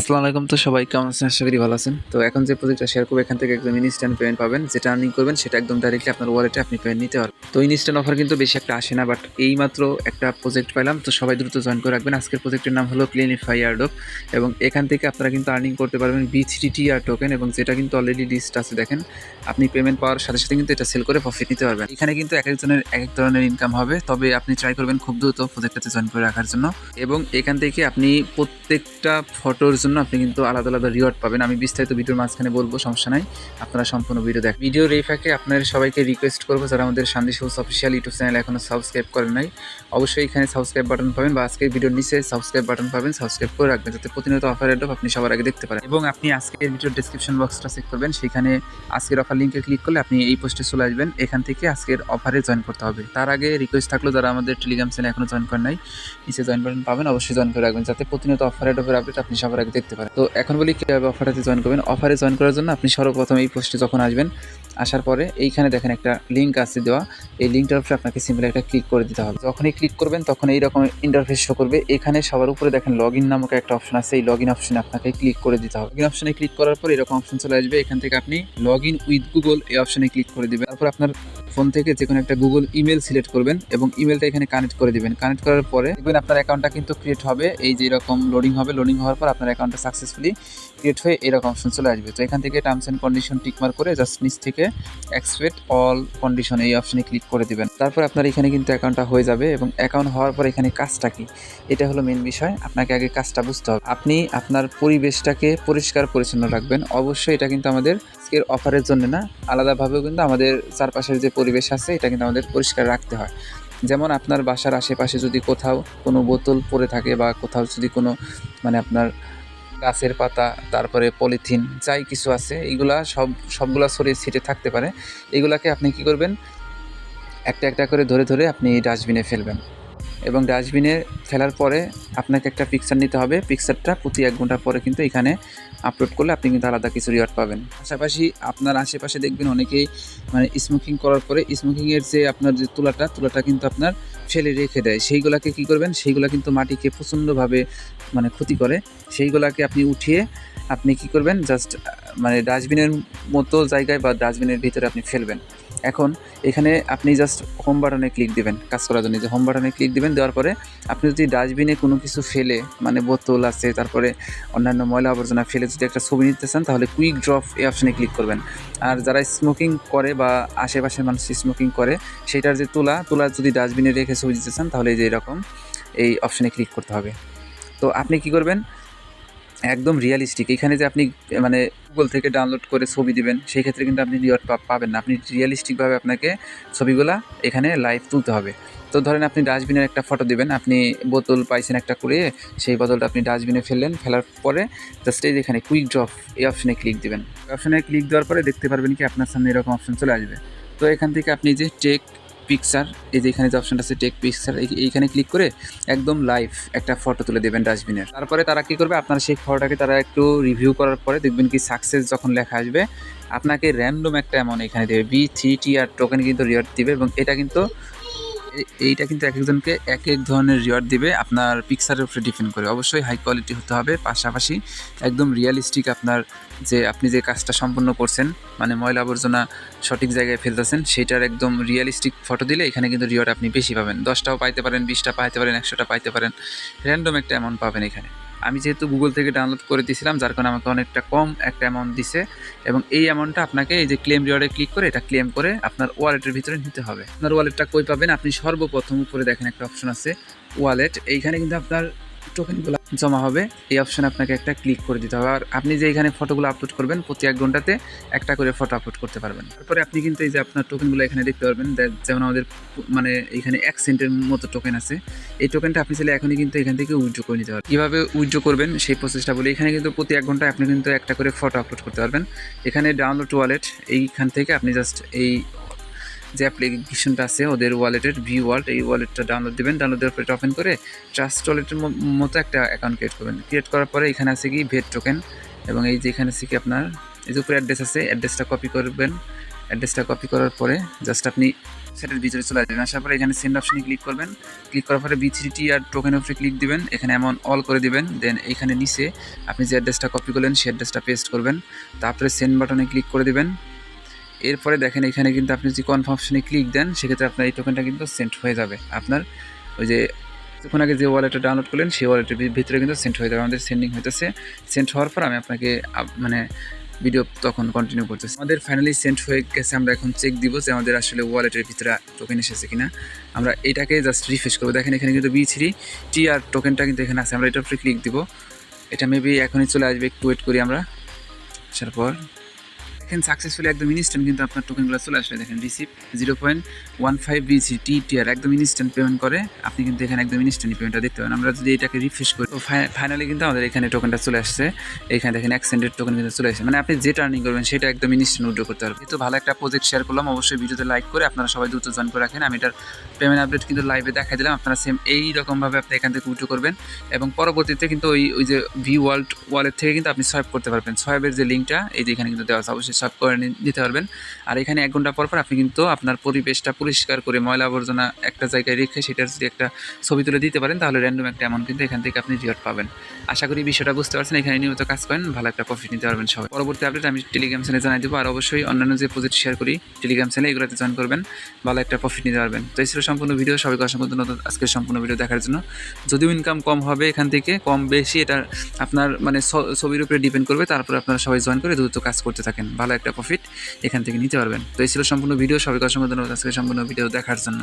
আসসালামু আলাইকুম। তো সবাই কেমন আছেন? আশা করি ভালো আছেন। তো এখন যে প্রজেক্টটা শেয়ার করব, এখান থেকে একদম ইনস্ট্যান্ট পেমেন্ট পাবেন। যেটা আর্নিং করবেন, সেটা একদম ডাইরেক্টলি আপনার ওয়ালেটে আপনি পেমেন্ট নিতে পারবেন। তো ইনস্ট্যান্ট অফার কিন্তু বেশি একটা আসে না বাট এই মাত্র একটা প্রজেক্ট পেলাম তো সবাই দ্রুত জয়েন করে রাখবেন। আজকের প্রজেক্টের নাম হলো ক্লিনিফাই আর্ডপ এবং এখান থেকে আপনারা কিন্তু আর্নিং করতে পারবেন B three T R token এবং যেটা কিন্তু অলরেডি লিস্ট আছে, দেখেন। আপনি পেমেন্ট পাওয়ার সাথে সাথে কিন্তু এটা সেল করে প্রফিট নিতে পারবেন। এখানে কিন্তু এক একজনের, এক এক ধরনের ইনকাম হবে। তবে আপনি ট্রাই করবেন খুব দ্রুত প্রজেক্টটাতে জয়েন করে রাখার জন্য। এবং এখান থেকে আপনি প্রত্যেকটা ফটোর জন্য আপনি কিন্তু আলাদা আলাদা রিওয়ার্ড পাবেন। আমি বিস্তারিত ভিডিওর মাঝখানে বলব, সমস্যা নাই। আপনারা সম্পূর্ণ ভিডিও দেখ ভিডিওর এই ফাঁকে আপনাদের সবাইকে রিকোয়েস্ট করব যারা আমাদের Shanti Sabuj official YouTube channel এখনও সাবস্ক্রাইব করেন নাই। অবশ্যই এখানে সাবস্ক্রাইব বাটন পাবেন বা আজকের ভিডিওর নিচে সাবস্ক্রাইব বাটন পাবেন। সাবস্ক্রাইব করে রাখবেন যাতে প্রতিনিয়ত অফার অ্যাডপ আপনি সবার আগে দেখতে পারেন। এবং আপনি আজকের ভিডিওর ডিসক্রিপশন বক্সটা চেক করবেন। সেখানে আজকের অফার লিঙ্কে ক্লিক করলে আপনি এই পোস্টে চলে আসবেন। এখান থেকে আজকের অফারে জয়েন করতে হবে। তার আগে রিকোয়েস্ট থাকল যারা আমাদের টেলিগ্রাম চ্যানেল এখনও জয়েন করেন নাই, নিচে জয়েন বাটন পাবেন। অবশ্যই জয়েন করে রাখবেন। যাতে প্রতিনিয়ত অফার অ্যাডপের আপডেট আপনি সবার আগে দেখতে পারেন। তো এখন বলি কীভাবে অফারটাতে জয়েন করবেন। অফারে জয়েন করার জন্য আপনি সর্বপ্রথম এই পোস্টে যখন আসবেন, আসার পরে এইখানে দেখেন একটা লিঙ্ক আছে দেওয়া। এই লিঙ্কটার উপরে আপনাকে সিম্পল একটা ক্লিক করে দিতে হবে। যখনই ক্লিক করবেন, তখন এইরকম ইন্টারফেস শো করবে। এখানে সবার উপরে দেখেন লগ ইন নামক একটা অপশন আছে। এই লগ ইন অপশনে আপনাকে ক্লিক করে দিতে হবে। লগ ইন অপশনে ক্লিক করার পর এরকম অপশন চলে আসবে। এখান থেকে আপনি লগ ইন উইথ গুগল এই অপশনে ক্লিক করে দিবেন। তারপর আপনার ফোন থেকে যে কোনো একটা গুগল ইমেল সিলেক্ট করবেন এবং ইমেলটা এখানে কানেক্ট করে দিবেন। কানেক্ট করার পরে দেখবেন আপনার অ্যাকাউন্টটা কিন্তু ক্রিয়েট হবে। এই যে এরকম লোডিং হবে লোডিং হওয়ার পর আপনার অ্যাকাউন্টটা সাকসেসফুলি ক্রিয়েট হয়ে এরকম অপশন চলে আসবে। তো এখান থেকে টার্মস অ্যান্ড কন্ডিশন টিকমার করে জাস্ট নিচ থেকে এক্সপেক্ট অল কন্ডিশন এই অপশনে ক্লিক করে দিবেন। তারপর আপনার এখানে কিন্তু অ্যাকাউন্টটা হয়ে যাবে এবং অ্যাকাউন্ট হওয়ার পর এখানে কাজটা কি? এটা হলো মেন বিষয়। আপনাকে আগে কাজটা বুঝতে হবে। আপনি আপনার পরিবেশটাকে পরিষ্কার পরিচ্ছন্ন রাখবেন। অবশ্যই এটা কিন্তু আমাদের আজকের অফারের জন্য না, আলাদাভাবেও কিন্তু আমাদের চারপাশের যে পরিবেশ আছে, এটা কিন্তু আমাদের পরিষ্কার রাখতে হয়। যেমন আপনার বাসার আশেপাশে যদি কোথাও কোনো বোতল পড়ে থাকে বা কোথাও যদি কোনো মানে আপনার গাছের পাতা, তারপরে পলিথিন, যাই কিছু আছে এইগুলা সব, সবগুলা ছড়িয়ে ছিটে থাকতে পারে। এগুলাকে আপনি কি করবেন? একটা একটা করে ধরে ধরে আপনি ডাস্টবিনে ফেলবেন। এবং ডাস্টবিনে ফেলার পরে আপনাকে একটা পিকচার নিতে হবে। পিকচারটা প্রতি এক ঘণ্টা পরে কিন্তু এখানে আপলোড করলে আপনি কিন্তু আলাদা কিছু রিওয়ার্ড পাবেন। পাশাপাশি আপনার আশেপাশে দেখবেন অনেকেই মানে স্মোকিং করার পরে স্মোকিংয়ের যে আপনার যে তুলাটা তুলাটা কিন্তু আপনার ফেলে রেখে দেয়। সেইগুলাকে কি করবেন? সেইগুলা কিন্তু মাটিকে প্রচণ্ডভাবে মানে ক্ষতি করে। সেইগুলাকে আপনি উঠিয়ে আপনি কি করবেন? জাস্ট মানে ডাস্টবিনের মতো জায়গায় বা ডাস্টবিনের ভিতরে আপনি ফেলবেন। এখন এখানে আপনি জাস্ট হোম বাটনে ক্লিক দেবেন, কাজ করার জন্য। যে হোম বাটনে ক্লিক দেবেন, দেওয়ার পরে আপনি যদি ডাস্টবিনে কোনো কিছু ফেলে মানে বোতল আছে, তারপরে অন্যান্য ময়লা আবর্জনা ফেলে যদি একটা ছবি নিতে চান, তাহলে কুইক ড্রপ এই অপশনে ক্লিক করবেন। আর যারা স্মোকিং করে বা আশেপাশের মানুষ স্মোকিং করে, সেটার যে তুলা তুলা যদি ডাস্টবিনে রেখে ছবি দিতে চান, তাহলে যে এরকম, এই অপশনে ক্লিক করতে হবে। তো আপনি কি করবেন? একদম রিয়ালিস্টিক এখানে যে আপনি মানে গুগল থেকে ডাউনলোড করে ছবি দিবেন সেই ক্ষেত্রে কিন্তু আপনি রিওয়ার্ড পাবেন না। আপনি রিয়ালিস্টিকভাবে আপনাকে ছবিগুলা এখানে লাইভ তুলতে হবে। তো ধরেন আপনি ডাস্টবিনের একটা ফটো দিবেন, আপনি বোতল পাইছেন একটা করে, সেই বোতলটা আপনি ডাস্টবিনে ফেললেন, ফেলার পরে জাস্ট এই যেখানে কুইক ড্রপ এই অপশনে ক্লিক দিবেন। অপশনে ক্লিক দেওয়ার পরে দেখতে পারবেন কি আপনার সামনে এরকম অপশন চলে আসবে। তো এখান থেকে আপনি যে টেক পিকচার এই যে এখানে যে অপশনটা আছে টেক পিকচার এইখানে ক্লিক করে একদম লাইভ একটা ফটো তুলে দেবেন ডাস্টবিনের তারপরে তারা কী করবে? আপনার সেই ফটোটাকে তারা একটু রিভিউ করার পরে দেখবেন কি সাকসেস যখন লেখা আসবে, আপনাকে র্যান্ডম একটা অ্যামাউন্ট এখানে দেবে B three T R token কিন্তু রিওয়ার্ড দিবে এবং এটা কিন্তু এইটা কিন্তু এক একজনকে এক এক ধরনের রিওয়ার্ড দিবে। আপনার পিকচারের উপরে ডিপেন্ড করে। অবশ্যই হাই কোয়ালিটি হতে হবে। পাশাপাশি একদম রিয়েলিস্টিক আপনার যে আপনি যে কাজটা সম্পন্ন করছেন মানে ময়লা আবর্জনা সঠিক জায়গায় ফেলতেছেন, সেটার একদম রিয়েলিস্টিক ফটো দিলে এখানে কিন্তু রিওয়ার্ড আপনি বেশি পাবেন। দশটাও পাইতে পারেন, বিশটা পাইতে পারেন, একশোটা পাইতে পারেন। র্যান্ডম একটা অ্যামাউন্ট পাবেন এখানে। আমি যেহেতু গুগল থেকে ডাউনলোড করে দিয়েছিলাম, যার কারণে আমাকে অনেকটা কম একটা অ্যামাউন্ট দিছে। এবং এই অ্যামাউন্টটা আপনাকে এই যে ক্লেম রিওয়ার্ডে ক্লিক করে, এটা ক্লেম করে আপনার ওয়ালেটের ভিতরে নিতে হবে। আপনার ওয়ালেটটা কই পাবেন? আপনি সর্বপ্রথম উপরে দেখেন একটা অপশন আছে ওয়ালেট এইখানে কিন্তু আপনার টোকেনগুলো জমা হবে, এই অপশনে আপনাকে একটা ক্লিক করে দিতে হবে। আর আপনি যে এখানে ফটোগুলো আপলোড করবেন, প্রতি এক ঘন্টাতে একটা করে ফটো আপলোড করতে পারবেন। তারপরে আপনি কিন্তু এই যে আপনার টোকেনগুলো এখানে দেখতে পারবেন যেমন আমাদের মানে এখানে এক সেন্টের মতো টোকেন আছে। এই টোকেনটা আপনি চাইলে এখনই কিন্তু এখান থেকে উইথড্র করে নিতে পারবেন। কীভাবে উইথড্র করবেন, সেই প্রসেসটা বলি। এখানে কিন্তু প্রতি এক ঘন্টায় আপনি কিন্তু একটা করে ফটো আপলোড করতে পারবেন। এখানে ডাউনলোড ওয়ালেট এইখান থেকে আপনি জাস্ট এই যে অ্যাপ্লিকেশনটা আছে, ওদের ওয়ালেটের ভি ওয়ালেট এই ওয়ালেটটা ডাউনলোড দেবেন ডাউনলোড দেওয়ার পরে ওপেন করে ট্রাস্ট ওয়ালেটের মতো একটা অ্যাকাউন্ট ক্রিয়েট করবেন। ক্রিয়েট করার পরে এখানে আছে কি ভেট টোকেন এবং এই যে এখানে আছে কি আপনার, এই যে উপরে অ্যাড্রেস আছে অ্যাড্রেসটা কপি করবেন। অ্যাড্রেসটা কপি করার পরে জাস্ট আপনি সেটার ভিতরে চলে আসবেন। আসার পরে এখানে সেন্ড অপশনে ক্লিক করবেন। ক্লিক করার পরে বি থ্রি আর টোকেন উপরে ক্লিক দিবেন। এখানে এমন অল করে দিবেন। দেন এখানে নিচে আপনি যে অ্যাড্রেসটা কপি করলেন, সেই অ্যাড্রেসটা পেস্ট করবেন। তারপরে সেন্ড বাটনে ক্লিক করে দিবেন। এরপরে দেখেন এখানে কিন্তু আপনি যদি কনফার্ম অপশনে ক্লিক দেন, সেক্ষেত্রে আপনার এই টোকেনটা কিন্তু সেন্ড হয়ে যাবে। আপনার ওই যে কিছুক্ষণ আগে যে ওয়ালেটটা ডাউনলোড করলেন, সেই ওয়ালেটের ভিতরে কিন্তু সেন্ড হয়ে যাবে। আমাদের সেন্ডিং হইতেছে। সেন্ড হওয়ার পর আমি আপনাকে আপ- মানে ভিডিও তখন কন্টিনিউ করতেছি। আমাদের ফাইনালি সেন্ড হয়ে গেছে, আমরা এখন চেক দিব যে আমাদের আসলে ওয়ালেটের ভিতরে টোকেন এসেছে কিনা। আমরা এটাকে জাস্ট রিফ্রেশ করব। দেখেন এখানে কিন্তু বি থ্রি টি আর টোকেনটা কিন্তু এখানে আছে। আমরা উপরে ক্লিক দিব। এটা মেবি এখনই চলে আসবে, একটু ওয়েট করি আমরা। আসার পর দেখেন সাকসেসফুলি একদম ইনস্ট্যান্ট কিন্তু আপনার টোকেনগুলো চলে আসলে দেখেন receive zero point one five B C T একদম ইনস্ট্যান্ট পেমেন্ট করে। আপনি কিন্তু এখানে একদম ইনস্ট্যান্ট পেমেন্টটা দেখতে পাবেন আমরা যদি এটাকে রিফ্রেশ করি, তো ফাইনালি কিন্তু আমাদের এখানে টোকেনটা চলে আসছে। এখানে দেখেন এক্সেন্ডেড টোকেন কিন্তু চলে আসছে। মানে আপনি যে টার্নিং করবেন, সেটা একদম ইনস্ট্যান্ট উইড্রো করতে পারবেন। তো ভালো একটা প্রজেক্ট শেয়ার করলাম। অবশ্যই ভিডিওতে লাইক করে আপনারা সবাই দ্রুত জয়েন করে রাখেন। আমি এটার পেমেন্ট আপডেট কিন্তু লাইভে দেখাই দিলাম। আপনারা সেম এই রকমভাবে আপনি এখান থেকে উইড্রো করবেন। এবং পরবর্তীতে কিন্তু ওই ওই যে ভি ওয়ার্ল্ড ওয়ালেট থেকে কিন্তু আপনি সোয়াইপ করতে পারবেন। সোয়াইপের যে লিঙ্কটা এই যে এখানে কিন্তু দেওয়া আছে। অবশ্যই সোয়াইপ করে নিতে পারবেন। আর এখানে এক ঘণ্টা পর পর আপনি কিন্তু আপনার পরিবেশটা পরিষ্কার করে ময়লা আবর্জনা একটা জায়গায় রেখে সেটার যদি একটা ছবি তুলে দিতে পারেন, তাহলে র্যান্ডম একটা অ্যামাউন্ট কিন্তু এখান থেকে আপনি রিওয়ার্ড পাবেন। আশা করি বিষয়টা বুঝতে পারছেন, এখানে নিয়মিত কাজ করেন, ভালো একটা প্রফিট নিতে পারবেন সবাই। পরবর্তী আপডেট আমি টেলিগ্রাম চ্যানেলে জানাই দেবো, আর অবশ্যই অন্যান্য যে প্রজেক্ট শেয়ার করি টেলিগ্রাম চ্যানেলে এগুলোতে জয়েন করবেন, ভালো একটা প্রফিট নিতে পারবেন। তো এই ছিল সম্পূর্ণ ভিডিও সবাইকে অসংখ্য ধন্যবাদ আজকের সম্পূর্ণ ভিডিও দেখার জন্য। যদিও ইনকাম কম হবে এখান থেকে, কম বেশি এটা আপনার মানে ছবির উপরে ডিপেন্ড করবে, তারপর আপনারা সবাই জয়েন করে দ্রুত কাজ করতে থাকেন। ভালো একটা প্রফিট এখান থেকে নিতে পারবেন। তো এই ছিল সম্পূর্ণ ভিডিও সবাই অসংখ্য আজকের সম্পূর্ণ ভিডিও দেখার জন্য।